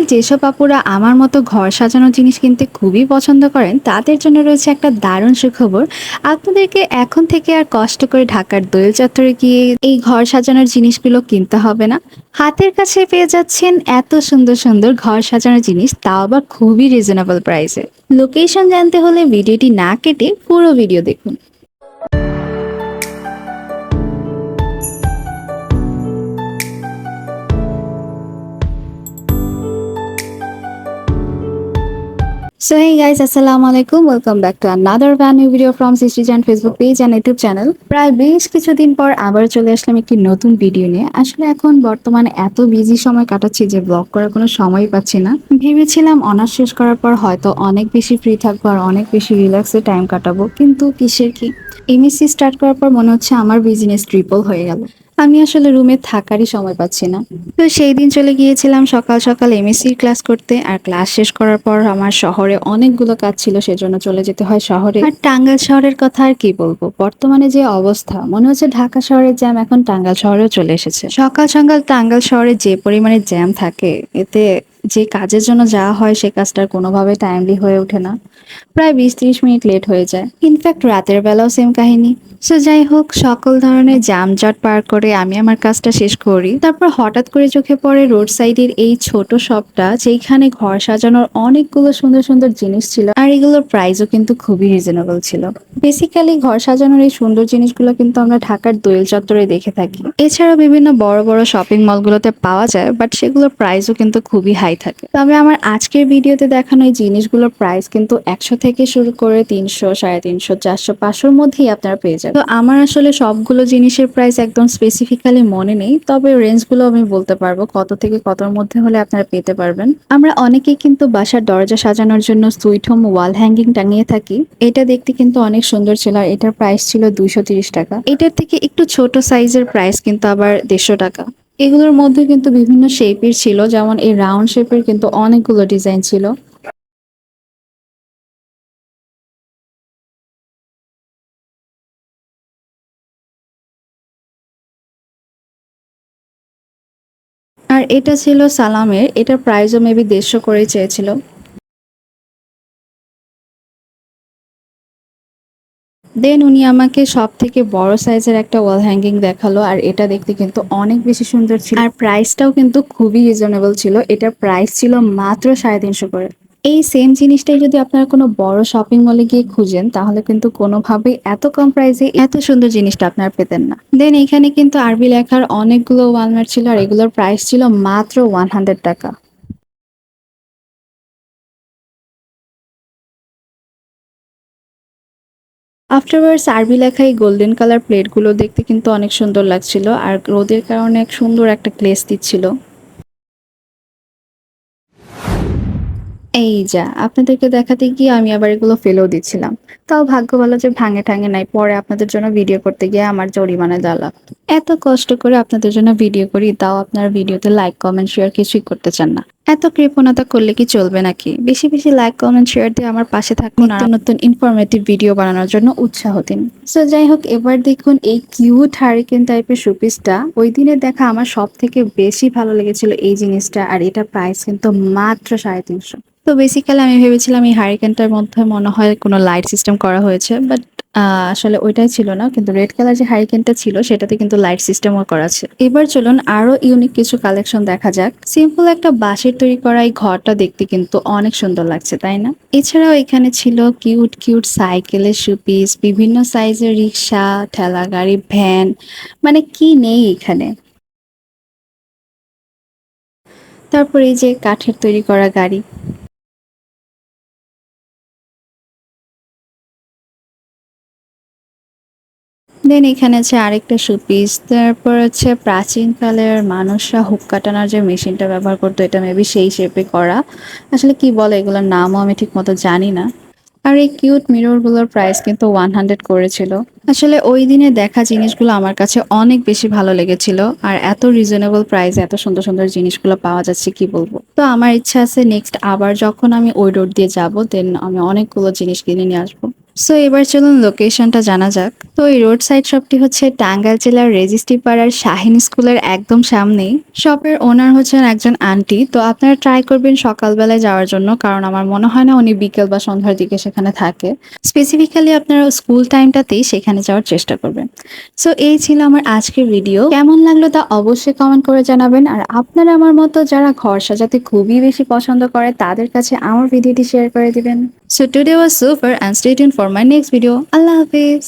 অনলাইনের যেসব আপুরা আমার মতো ঘর সাজানোর জিনিস কিনতে খুবই পছন্দ করেন, তাদের জন্য রয়েছে একটা দারুণ সুখবর। আপনাদেরকে এখন থেকে আর কষ্ট করে ঢাকার দোয়েল চত্বরে গিয়ে এই ঘর সাজানোর জিনিসগুলো কিনতে হবে না। হাতের কাছে পেয়ে যাচ্ছেন এত সুন্দর সুন্দর ঘর সাজানোর জিনিস, তাও আবার খুবই রিজনেবল প্রাইসে লোকেশন জানতে হলে ভিডিওটি না কেটে পুরো ভিডিও দেখুন। So hey guys, আসসালামু আলাইকুম welcome back to another brand new video from সিস্টি Chan Facebook page and YouTube channel প্রায় বেশ কিছুদিন পর আবার চলে আসলাম একটি নতুন ভিডিও নিয়ে। আসলে এখন বর্তমানে এত বিজি সময় কাটাচ্ছি যে ব্লগ করার কোনো সময়ই পাচ্ছি না। ভেবেছিলাম অনার্স শেষ করার পর হয়তো অনেক বেশি ফ্রি থাকব আর অনেক বেশি রিল্যাক্সে টাইম কাটাবো। কিন্তু কিসের কি? এমএসসি স্টার্ট করার পর মনে হচ্ছে আমার বিজনেস ট্রিপল হয়ে গেল। আমি আসলে রুমে থাকারই সময় পাচ্ছি না। তো সেই দিন চলে গিয়েছিলাম সকাল সকাল এমএসসির ক্লাস করতে, আর ক্লাস শেষ করার পর আমার শহরে অনেকগুলো কাজ ছিল, সেজন্য চলে যেতে হয় শহরে। আর টাঙ্গাইল শহরের কথা আর কি বলব? বর্তমানে যে অবস্থা, মনে হচ্ছে ঢাকা শহরের জ্যাম এখন টাঙ্গাইল শহরেও চলে এসেছে। সকাল সকাল টাঙ্গাইল শহরে যে পরিমাণে জ্যাম থাকে, এতে যে কাজের জন্য যাওয়া হয়, সে কাজটার কোনোভাবে টাইমলি হয়ে ওঠে না। প্রায় বিশ ত্রিশ মিনিট লেট হয়ে যায়। ইনফ্যাক্ট রাতের বেলাও সেম কাহিনী। সো যাই হোক, সকল ধরনের জামজট পার করে আমি আমার কাজটা শেষ করি। তারপর হঠাৎ করে চোখে পড়ে রোড সাইডের এই ছোট শপটা যেখানে ঘর সাজানোর অনেকগুলো সুন্দর সুন্দর জিনিস ছিল আর এগুলোর প্রাইসও কিন্তু খুবই রিজনেবল ছিল। বেসিক্যালি ঘর সাজানোর এই সুন্দর জিনিসগুলো কিন্তু আমরা ঢাকার দোয়েল চত্বরে দেখে থাকি। এছাড়াও বিভিন্ন বড় বড় শপিং মলগুলোতে পাওয়া যায় বাট সেগুলোর প্রাইসও কিন্তু খুবই হাই থাকে। তবে আমার আজকের ভিডিওতে দেখানো এই জিনিসগুলোর প্রাইস কিন্তু একশো থেকে শুরু করে তিনশো, সাড়ে তিনশো, চারশো, পাঁচশোর মধ্যেই আপনারা পেয়ে যাবেন। তো আমার আসলে সবগুলো জিনিসের প্রাইস একদম স্পেসিফিক্যালি মনে নেই, তবে রেঞ্জগুলো আমি বলতে পারব কত থেকে কতর মধ্যে হলে আপনারা পেতে পারবেন। আমরা অনেকেই কিন্তু বাসার দরজা সাজানোর জন্য সুইট হোম ওয়াল হ্যাঙ্গিং টাঙিয়ে থাকি। এটা দেখতে কিন্তু অনেক সুন্দর ছিল, আর এটার প্রাইস ছিল দুইশো টাকা। এটার থেকে একটু ছোট সাইজের প্রাইস কিন্তু আবার দেড়শো টাকা। এগুলোর মধ্যে কিন্তু বিভিন্ন শেপের ছিল, যেমন এই রাউন্ড শেপের কিন্তু অনেকগুলো ডিজাইন ছিল। আর এটা ছিল সালামের, এটার প্রাইজও মেবি দেড়শো করে চেয়েছিল। দেন উনি আমাকে সব থেকে বড় সাইজের একটা ওয়াল হ্যাঙ্গিং দেখাল, আর এটা দেখতে কিন্তু অনেক বেশি সুন্দর ছিল। আর প্রাইসটাও কিন্তু খুবই রিজনেবল ছিল, এটার প্রাইস ছিল মাত্র সাড়ে তিনশো করে। এই সেম জিনিসটাই যদি আপনারা কোনো বড় শপিং মলে গিয়ে খুঁজেন, তাহলে কিন্তু কোনোভাবেই এত কম প্রাইসে এত সুন্দর জিনিসটা আপনারা পেতেন না। দেন এখানে কিন্তু আরবি লেখার অনেকগুলো ওয়ালমার্ট ছিল আর এগুলোর প্রাইস ছিল মাত্র ওয়ান হান্ড্রেড টাকা। আফটারওয়ার্ডস আরবি লেখা এই গোল্ডেন কালার প্লেটগুলো দেখতে কিন্তু অনেক সুন্দর লাগছিল আর রোদের কারণে এক সুন্দর একটা গ্লেস দিচ্ছিল এই যা আপনাদেরকে দেখাতে গিয়ে আমি আবার এগুলো ফেলেও দিচ্ছিলাম। তাও ভাগ্য ভালো যে ভাঙে ঠাঙে নাই পরে আপনাদের জন্য ভিডিও করতে গিয়ে আমার জরিমানা জ্বালা। এত কষ্ট করে আপনাদের জন্য ভিডিও করি তাও আপনারা ভিডিওতে লাইক কমেন্ট শেয়ার কিছুই করতে চান না। এত কৃপণতা করলে কি চলবে নাকি? বেশি বেশি লাইক কমেন্ট শেয়ার দিয়ে আমার পাশে থাকুন আর নতুন ইনফরমেটিভ ভিডিও বানানোর জন্য উৎসাহ দিন। সো যাই হোক এবার দেখুন এই কিউট হারিকেন টাইপের শোপিসটা ওই দিনে দেখা আমার সব থেকে বেশি ভালো লেগেছিল এই জিনিসটা আর এটা প্রাইস কিন্তু মাত্র সাড়ে তিনশো। তো বেসিক্যালি আমি ভেবেছিলাম এই হারিকেনটার মধ্যে মনে হয় কোনো লাইট সিস্টেম করা হয়েছে বাট আসলে ওইটাই ছিল না। কিন্তু রেড কালার যে হারিকেনটা ছিল, সেটাতে কিন্তু লাইট সিস্টেমও করা আছে। এবার চলুন আরও ইউনিক কিছু কালেকশন দেখা যাক। সিম্পল একটা বাঁশের তৈরি করা এই ঘরটা দেখতে কিন্তু অনেক সুন্দর লাগছে, তাই না? এছাড়াও এখানে ছিল কিউট কিউট সাইকেলের শুপিস বিভিন্ন সাইজের রিক্সা, ঠেলা গাড়ি ভ্যান মানে কি নেই এখানে? তারপরে এই যে কাঠের তৈরি করা গাড়ি। দেন এখানে আছে আরেকটা শোপিস। তারপর হচ্ছে প্রাচীনকালের মানুষরা হুক কাটানোর যে মেশিনটা ব্যবহার করতো, এটা মেবি সেই শেপে করা। আসলে কি বলে এগুলোর নামও আমি ঠিক মতো জানি না। আর এই কিউট মিররগুলোর প্রাইস কিন্তু ওয়ান হান্ড্রেড করেছিল। আসলে ওই দিনে দেখা জিনিসগুলো আমার কাছে অনেক বেশি ভালো লেগেছিল। আর এত রিজনেবল প্রাইস এত সুন্দর সুন্দর জিনিসগুলো পাওয়া যাচ্ছে, কি বলব? তো আমার ইচ্ছা আছে নেক্সট আবার যখন আমি ওই রোড দিয়ে যাব দেন আমি অনেকগুলো জিনিস কিনে নিয়ে আসব। সো এবার চলুন লোকেশনটা জানা যাক। তো এই রোড সাইড শপটি হচ্ছে টাঙ্গাইল জেলার রেজিস্ট্রি পাড়ার শাহিন স্কুলের একদম সামনেই। শপের ওনার হচ্ছেন একজন আন্টি তো আপনারা ট্রাই করবেন সকালবেলায় যাওয়ার জন্য, কারণ আমার মনে হয় না উনি বিকেল বা সন্ধ্যার দিকে সেখানে থাকে। স্পেসিফিক্যালি আপনারা স্কুল টাইমটাতেই সেখানে যাওয়ার চেষ্টা করবেন। সো এই ছিল আমার আজকের ভিডিও কেমন লাগল তা অবশ্যই কমেন্ট করে জানাবেন। আর আপনারা আমার মতো যারা ঘর সাজাতে খুবই বেশি পছন্দ করে, তাদের কাছে আমার ভিডিওটি শেয়ার করে দিবেন। So today was super and stay tune for my next video Allah Hafiz